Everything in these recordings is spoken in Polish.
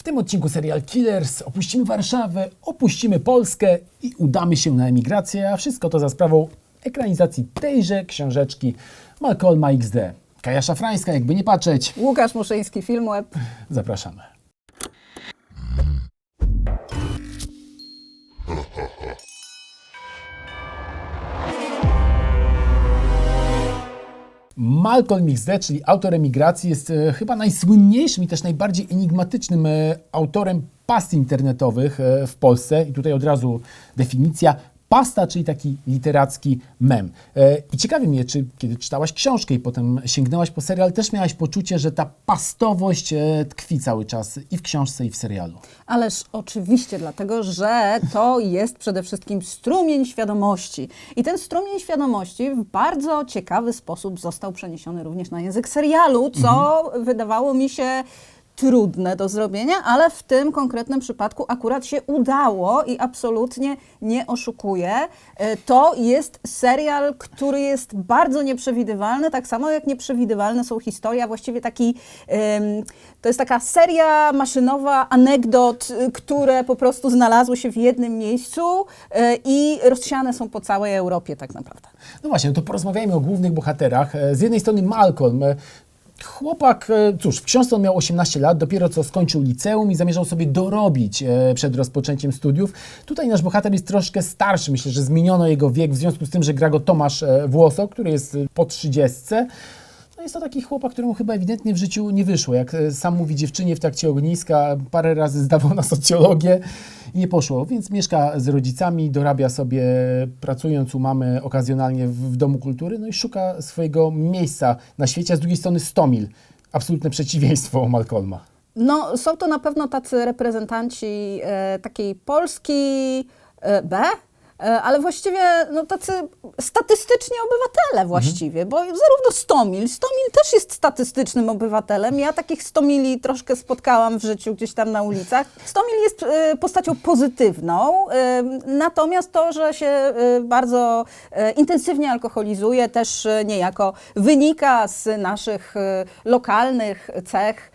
W tym odcinku serial Killers opuścimy Warszawę, opuścimy Polskę i udamy się na emigrację, a wszystko to za sprawą ekranizacji tejże książeczki Malcolma XD. Kaja Szafrańska, jakby nie patrzeć, Łukasz Muszyński, Filmweb. zapraszamy. Malcolm XD, czyli autor emigracji, jest e, chyba najsłynniejszym i też najbardziej enigmatycznym e, autorem past internetowych e, w Polsce. I tutaj od razu definicja. Pasta, czyli taki literacki mem. E, I ciekawi mnie, czy kiedy czytałaś książkę i potem sięgnęłaś po serial, też miałaś poczucie, że ta pastowość e, tkwi cały czas i w książce, i w serialu. Ależ oczywiście, dlatego że to jest przede wszystkim strumień świadomości. I ten strumień świadomości w bardzo ciekawy sposób został przeniesiony również na język serialu, co wydawało mi się trudne do zrobienia, ale w tym konkretnym przypadku akurat się udało i absolutnie nie oszukuję. E, To jest serial, który jest bardzo nieprzewidywalny, tak samo jak nieprzewidywalne są historie, a właściwie taki, to jest taka seria maszynowa anegdot, y, które po prostu znalazły się w jednym miejscu e, i rozsiane są po całej Europie tak naprawdę. No właśnie, no to porozmawiajmy o głównych bohaterach. E, Z jednej strony Malcolm. Chłopak, e, cóż, w książce on miał 18 lat, dopiero co skończył liceum i zamierzał sobie dorobić e, przed rozpoczęciem studiów. Tutaj nasz bohater jest troszkę starszy, myślę, że zmieniono jego wiek w związku z tym, że gra go Tomasz e, Włoso, który jest po 30. No jest to taki chłopak, któremu chyba ewidentnie w życiu nie wyszło. Jak e, sam mówi dziewczynie w trakcie ogniska, parę razy zdawał na socjologię i nie poszło, więc mieszka z rodzicami, dorabia sobie pracując u mamy okazjonalnie w, Domu Kultury, no i szuka swojego miejsca na świecie, a z drugiej strony Stomil, absolutne przeciwieństwo Malcolma. No, są to na pewno tacy reprezentanci e, takiej Polski e, B, ale właściwie no, tacy statystyczni obywatele właściwie, bo zarówno Stomil, Stomil też jest statystycznym obywatelem. Ja takich Stomili troszkę spotkałam w życiu gdzieś tam na ulicach. Stomil jest e, postacią pozytywną, e, natomiast to, że się e, bardzo e, intensywnie alkoholizuje, też e, niejako wynika z naszych e, lokalnych cech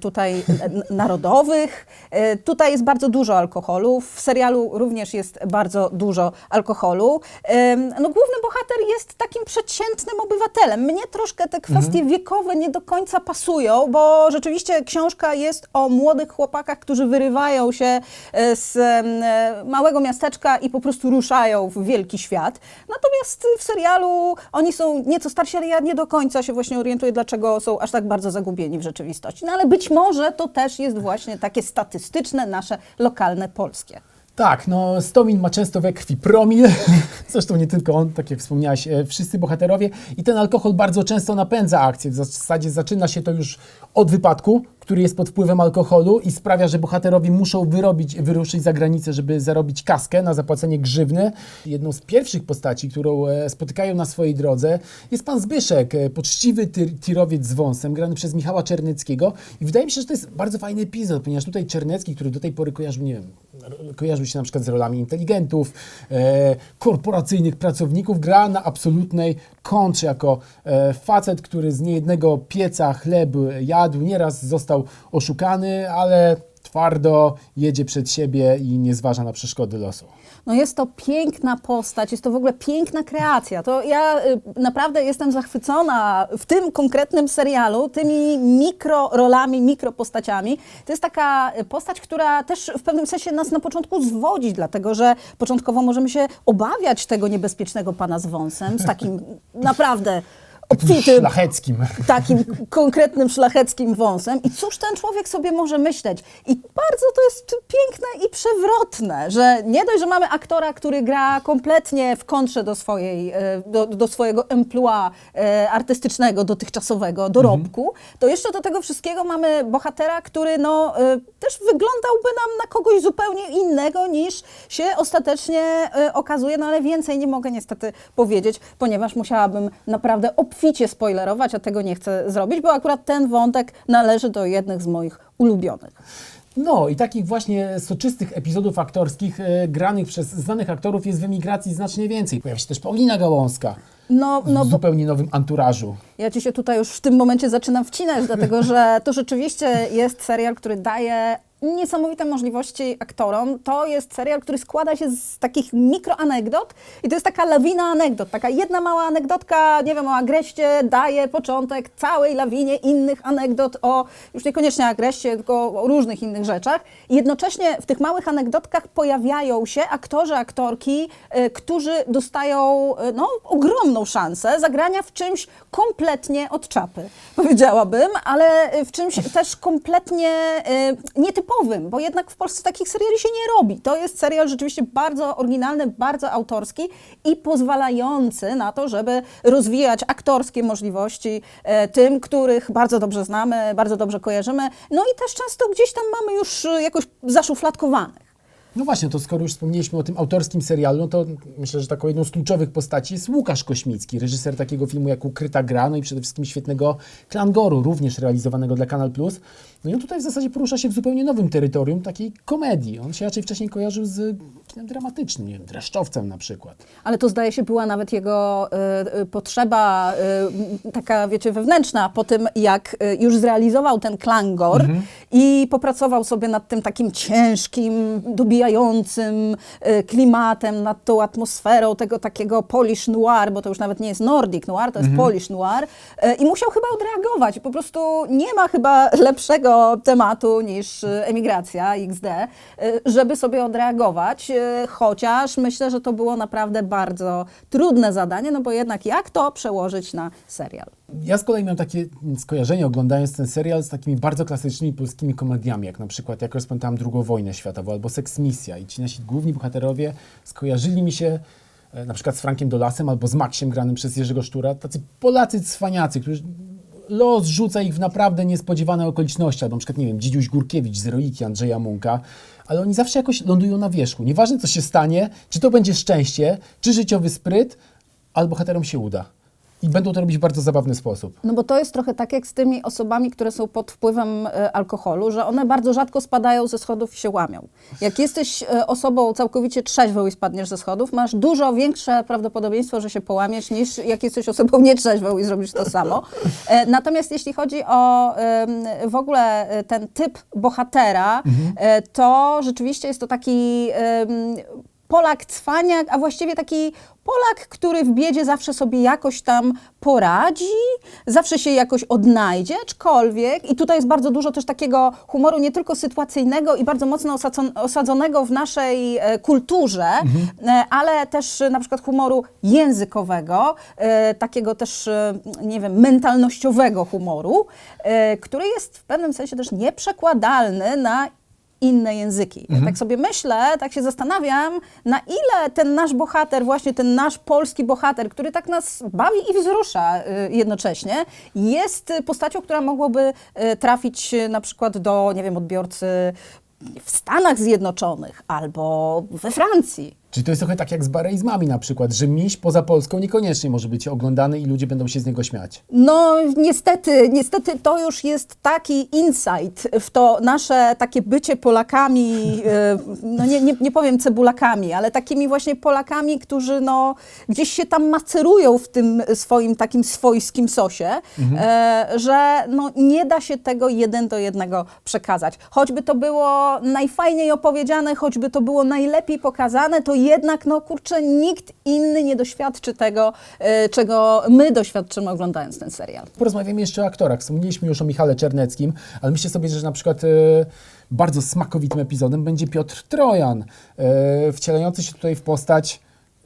tutaj narodowych. E, Tutaj jest bardzo dużo alkoholu. W serialu również jest bardzo dużo alkoholu. Em, No, główny bohater jest takim przeciętnym obywatelem. Mnie troszkę te kwestie wiekowe nie do końca pasują, bo rzeczywiście książka jest o młodych chłopakach, którzy wyrywają się e, z e, małego miasteczka i po prostu ruszają w wielki świat. Natomiast w serialu oni są nieco starsi, ale ja nie do końca się właśnie orientuję, dlaczego są aż tak bardzo zagubieni w rzeczywistości. No ale być może to też jest właśnie takie statystyczne, nasze lokalne polskie. Tak, no Stomin ma często we krwi promil, zresztą nie tylko on, tak jak wspomniałaś, e, wszyscy bohaterowie i ten alkohol bardzo często napędza akcję. W zasadzie zaczyna się to już od wypadku, który jest pod wpływem alkoholu i sprawia, że bohaterowie muszą wyrobić, wyruszyć za granicę, żeby zarobić kaskę na zapłacenie grzywny. Jedną z pierwszych postaci, którą e, spotykają na swojej drodze jest pan Zbyszek, e, poczciwy tyr, tirowiec z wąsem, grany przez Michała Czerneckiego i wydaje mi się, że to jest bardzo fajny epizod, ponieważ tutaj Czernecki, który do tej pory kojarzył, nie wiem, kojarzył się na przykład z rolami inteligentów, e, korporacyjnych pracowników, gra na absolutnej kontrze jako e, facet, który z niejednego pieca chleb jadł, nieraz został oszukany, ale twardo jedzie przed siebie i nie zważa na przeszkody losu. No jest to piękna postać, jest to w ogóle piękna kreacja. To ja y, naprawdę jestem zachwycona w tym konkretnym serialu tymi mikrorolami, mikropostaciami. To jest taka y, postać, która też w pewnym sensie nas na początku zwodzi, dlatego że początkowo możemy się obawiać tego niebezpiecznego pana z wąsem, z takim naprawdę obfitym, Szlacheckim. takim konkretnym szlacheckim wąsem. I cóż ten człowiek sobie może myśleć? I bardzo to jest piękne i przewrotne, że nie dość, że mamy aktora, który gra kompletnie w kontrze do, swojej, e, do, do swojego emploi e, artystycznego, dotychczasowego, dorobku, to jeszcze do tego wszystkiego mamy bohatera, który no, e, też wyglądałby nam na kogoś zupełnie innego niż się ostatecznie okazuje, no ale więcej nie mogę niestety powiedzieć, ponieważ musiałabym naprawdę obficie spoilerować, a tego nie chcę zrobić, bo akurat ten wątek należy do jednych z moich ulubionych. No i takich właśnie soczystych epizodów aktorskich e, granych przez znanych aktorów jest w emigracji znacznie więcej. Pojawia się też Paulina Gałązka No, no w bo zupełnie nowym anturażu. ja ci się tutaj już w tym momencie zaczynam wcinać, dlatego że to rzeczywiście jest serial, który daje niesamowite możliwości aktorom. To jest serial, który składa się z takich mikroanegdot i to jest taka lawina anegdot. Taka jedna mała anegdotka, nie wiem, o Agreście daje początek całej lawinie innych anegdot o, już niekoniecznie Agreście, tylko o różnych innych rzeczach. I jednocześnie w tych małych anegdotkach pojawiają się aktorzy, aktorki, y, którzy dostają y, no, ogromną szansę zagrania w czymś kompletnie od czapy, powiedziałabym, ale w czymś też kompletnie y, nietypowym, bo jednak w Polsce takich seriali się nie robi. To jest serial rzeczywiście bardzo oryginalny, bardzo autorski i pozwalający na to, żeby rozwijać aktorskie możliwości e, tym, których bardzo dobrze znamy, bardzo dobrze kojarzymy, no i też często gdzieś tam mamy już y, jakoś zaszufladkowanych. No właśnie, to skoro już wspomnieliśmy o tym autorskim serialu, no to myślę, że taką jedną z kluczowych postaci jest Łukasz Kośmicki, reżyser takiego filmu jak Ukryta Gra, no i przede wszystkim świetnego Klangoru, również realizowanego dla Kanal+. Plus. No i on tutaj w zasadzie porusza się w zupełnie nowym terytorium, takiej komedii. On się raczej wcześniej kojarzył z kinem dramatycznym, nie wiem, Dreszczowcem na przykład. Ale to zdaje się była nawet jego y, y, potrzeba y, taka, wiecie, wewnętrzna po tym, jak y, już zrealizował ten klangor i popracował sobie nad tym takim ciężkim, dobijającym y, klimatem, nad tą atmosferą tego takiego Polish noir, bo to już nawet nie jest Nordic noir, to jest Polish noir y, i musiał chyba odreagować. Po prostu nie ma chyba lepszego tematu niż y, emigracja XD, żeby sobie odreagować, chociaż myślę, że to było naprawdę bardzo trudne zadanie, no bo jednak jak to przełożyć na serial? Ja z kolei miałem takie skojarzenie, oglądając ten serial, z takimi bardzo klasycznymi polskimi komediami, jak na przykład Jak rozpętałem drugą wojnę światową albo Seks Misja. I ci nasi główni bohaterowie skojarzyli mi się e, na przykład z Frankiem Dolasem albo z Maxiem granym przez Jerzego Sztura. Tacy Polacy cwaniacy, którzy los rzuca ich w naprawdę niespodziewane okoliczności, albo na przykład, nie wiem, Dzidziuś Górkiewicz z Heroiki Andrzeja Munka, ale oni zawsze jakoś lądują na wierzchu. Nieważne, co się stanie, czy to będzie szczęście, czy życiowy spryt, ale bohaterom się uda. I będą to robić w bardzo zabawny sposób. No bo to jest trochę tak jak z tymi osobami, które są pod wpływem e, alkoholu, że one bardzo rzadko spadają ze schodów i się łamią. Jak jesteś e, osobą całkowicie trzeźwą i spadniesz ze schodów, masz dużo większe prawdopodobieństwo, że się połamiesz, niż jak jesteś osobą nietrzeźwą i zrobisz to samo. E, Natomiast jeśli chodzi o em, w ogóle e, ten typ bohatera, e, to rzeczywiście jest to taki em, Polak cwaniak, a właściwie taki Polak, który w biedzie zawsze sobie jakoś tam poradzi, zawsze się jakoś odnajdzie, aczkolwiek, i tutaj jest bardzo dużo też takiego humoru nie tylko sytuacyjnego i bardzo mocno osadzon- osadzonego w naszej e, kulturze, e, ale też e, na przykład humoru językowego, takiego też, nie wiem, mentalnościowego humoru, który jest w pewnym sensie też nieprzekładalny na inne języki. Ja tak sobie myślę, tak się zastanawiam, na ile ten nasz bohater, właśnie ten nasz polski bohater, który tak nas bawi i wzrusza y, jednocześnie, jest postacią, która mogłaby y, trafić y, na przykład do, nie wiem, odbiorcy w Stanach Zjednoczonych albo we Francji. Czyli to jest trochę tak jak z bareizmami na przykład, że miś poza Polską niekoniecznie może być oglądany i ludzie będą się z niego śmiać. No niestety, niestety to już jest taki insight w to nasze takie bycie Polakami, e, no nie, nie, nie powiem cebulakami, ale takimi właśnie Polakami, którzy no gdzieś się tam macerują w tym swoim takim swojskim sosie, e, że no nie da się tego jeden do jednego przekazać. Choćby to było najfajniej opowiedziane, choćby to było najlepiej pokazane, to jednak no kurczę, nikt inny nie doświadczy tego, e, czego my doświadczymy oglądając ten serial. Porozmawiamy jeszcze o aktorach. Wspomnieliśmy już o Michale Czerneckim, ale myślę sobie, że na przykład e, bardzo smakowitym epizodem będzie Piotr Trojan, e, wcielający się tutaj w postać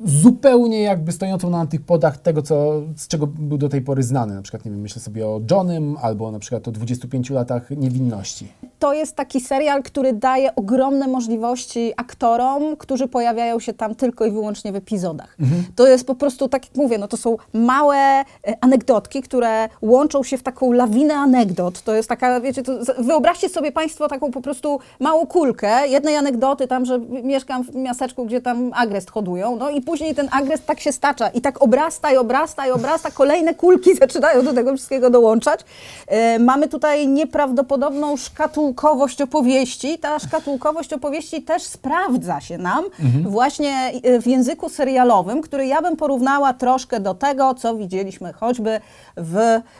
zupełnie jakby stojącą na antypodach tego, co, z czego był do tej pory znany. Na przykład, nie wiem, myślę sobie o Johnym albo na przykład o 25 latach niewinności. To jest taki serial, który daje ogromne możliwości aktorom, którzy pojawiają się tam tylko i wyłącznie w epizodach. To jest po prostu, tak jak mówię, no to są małe e, anegdotki, które łączą się w taką lawinę anegdot. To jest taka, wiecie, to, wyobraźcie sobie Państwo taką po prostu małą kulkę jednej anegdoty tam, że mieszkam w miasteczku, gdzie tam agrest hodują, no i później ten agrest tak się stacza i tak obrasta i obrasta i obrasta, kolejne kulki zaczynają do tego wszystkiego dołączać. E, mamy tutaj nieprawdopodobną szkatułkowość opowieści. Ta szkatułkowość opowieści też sprawdza się nam właśnie e, w języku serialowym, który ja bym porównała troszkę do tego, co widzieliśmy choćby w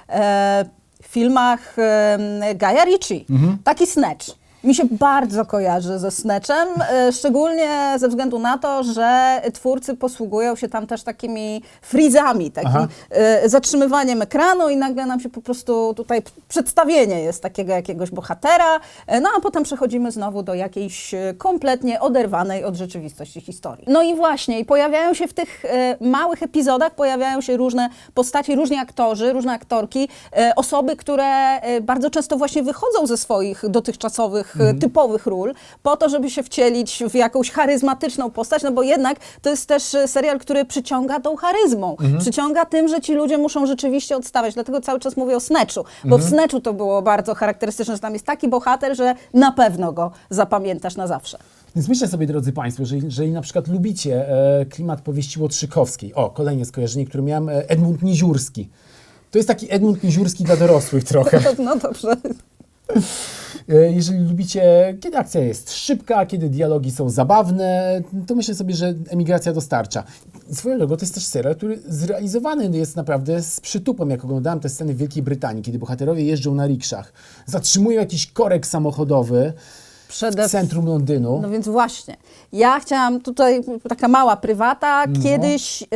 e, filmach e, Gaja Ritchie. Taki snatch. Mi się bardzo kojarzy ze Snatchem, e, szczególnie ze względu na to, że twórcy posługują się tam też takimi frizami, takim Aha. e, zatrzymywaniem ekranu i nagle nam się po prostu tutaj przedstawienie jest takiego jakiegoś bohatera, e, no a potem przechodzimy znowu do jakiejś kompletnie oderwanej od rzeczywistości historii. No i właśnie, i pojawiają się w tych małych epizodach, pojawiają się różne postaci, różni aktorzy, różne aktorki, osoby, które bardzo często właśnie wychodzą ze swoich dotychczasowych, e, typowych ról, po to, żeby się wcielić w jakąś charyzmatyczną postać, no bo jednak to jest też e, serial, który przyciąga tą charyzmą, przyciąga tym, że ci ludzie muszą rzeczywiście odstawiać, dlatego cały czas mówię o Snatchu, bo w Snatchu to było bardzo charakterystyczne, że tam jest taki bohater, że na pewno go zapamiętasz na zawsze. Więc myślę sobie, drodzy Państwo, że jeżeli na przykład lubicie e, klimat powieści Łotrzykowskiej, o, kolejne skojarzenie, które miałem, e, Edmund Niziurski. To jest taki Edmund Niziurski dla dorosłych trochę. No dobrze. E, Jeżeli lubicie, kiedy akcja jest szybka, kiedy dialogi są zabawne, to myślę sobie, że emigracja dostarcza. Swoją drogą to jest też serial, który zrealizowany jest naprawdę z przytupem, jak oglądałem te sceny w Wielkiej Brytanii, kiedy bohaterowie jeżdżą na rikszach, zatrzymują jakiś korek samochodowy Przede w centrum Londynu. No więc właśnie. Ja chciałam tutaj, taka mała prywata, No. kiedyś y,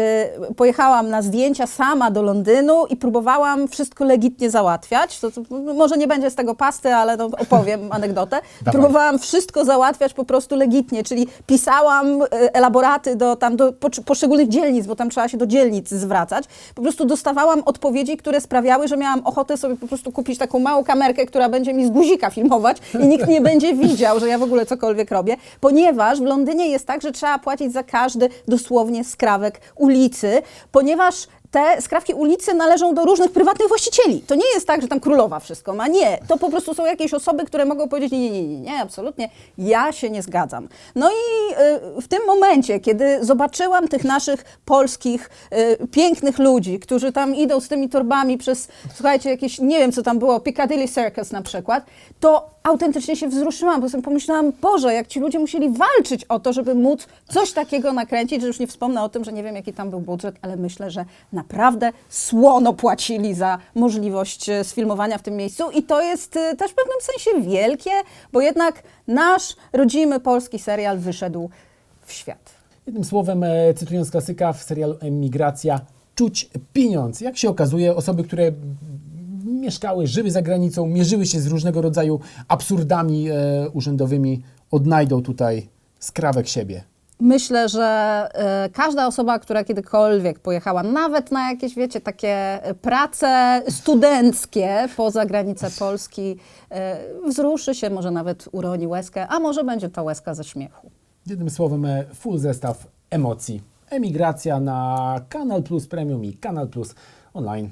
pojechałam na zdjęcia sama do Londynu i próbowałam wszystko legitnie załatwiać. To, to, może nie będzie z tego pasty, ale no, opowiem anegdotę. Próbowałam wszystko załatwiać po prostu legitnie, czyli pisałam y, elaboraty do, tam, do poszczególnych dzielnic, bo tam trzeba się do dzielnic zwracać. Po prostu dostawałam odpowiedzi, które sprawiały, że miałam ochotę sobie po prostu kupić taką małą kamerkę, która będzie mi z guzika filmować i nikt nie będzie widział, że ja w ogóle cokolwiek robię, ponieważ w Londynie jest tak, że trzeba płacić za każdy dosłownie skrawek ulicy, ponieważ te skrawki ulicy należą do różnych prywatnych właścicieli. To nie jest tak, że tam królowa wszystko ma. Nie. To po prostu są jakieś osoby, które mogą powiedzieć nie, nie, nie, nie, nie absolutnie. Ja się nie zgadzam. No i y, w tym momencie, kiedy zobaczyłam tych naszych polskich, y, pięknych ludzi, którzy tam idą z tymi torbami przez, słuchajcie, jakieś, nie wiem co tam było, Piccadilly Circus na przykład, to autentycznie się wzruszyłam, bo sobie pomyślałam, Boże, jak ci ludzie musieli walczyć o to, żeby móc coś takiego nakręcić, że już nie wspomnę o tym, że nie wiem, jaki tam był budżet, ale myślę, że naprawdę słono płacili za możliwość e, sfilmowania w tym miejscu i to jest e, też w pewnym sensie wielkie, bo jednak nasz rodzimy polski serial wyszedł w świat. Jednym słowem, e, cytując klasyka w serialu Emigracja, czuć pieniądz. Jak się okazuje, osoby, które mieszkały, żyły za granicą, mierzyły się z różnego rodzaju absurdami urzędowymi, odnajdą tutaj skrawek siebie. Myślę, że e, każda osoba, która kiedykolwiek pojechała, nawet na jakieś, wiecie, takie e, prace studenckie poza granice Polski, e, wzruszy się, może nawet uroni łezkę, a może będzie to łezka ze śmiechu. Jednym słowem, full zestaw emocji. Emigracja na Kanal Plus Premium i Kanal Plus Online.